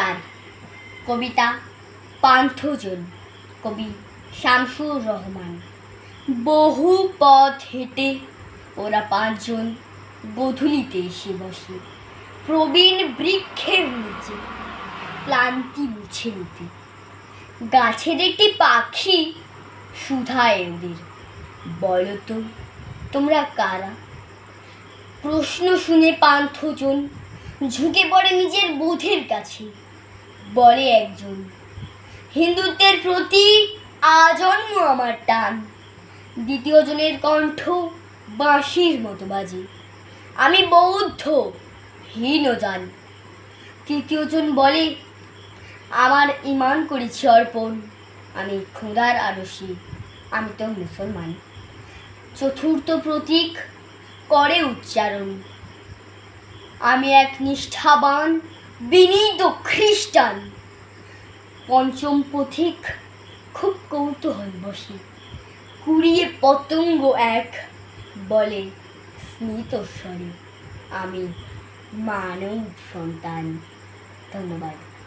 নমস্কার কবিতা পান্থজন, কবি শামসুর রহমান। বহু পথ হেঁটে ওরা পাঁচজন গধূলিতে এসে বসে প্রবীণ বৃক্ষের নিচে ক্লান্তি মুছে নিতে। গাছের একটি পাখি সুধায় ওদের। বলো তো, তোমরা কারা? প্রশ্ন শুনে পান্থজন ঝুঁকে পড়ে নিজের বোধের কাছে। বলে একজন। হিন্দুত্বের প্রতি আজন্ম আমার টান। দ্বিতীয় জনের কণ্ঠ বাঁশির মতো বাজে। আমি বৌদ্ধ হীনজান তৃতীয়জন বলে, আমার ইমান করেছি অর্পণ। আমি খোদার আরশি আমি তো মুসলমান। চতুর্থ প্রতীক, করে উচ্চারণ। আমি এক নিষ্ঠাবান বিনীত খ্রিস্টান। পঞ্চম পথিক খুব কৌতূহল বসে। কুড়িয়ে পতঙ্গ এক বলে, স্মিত স্বরে, আমি মানব সন্তান। ধন্যবাদ।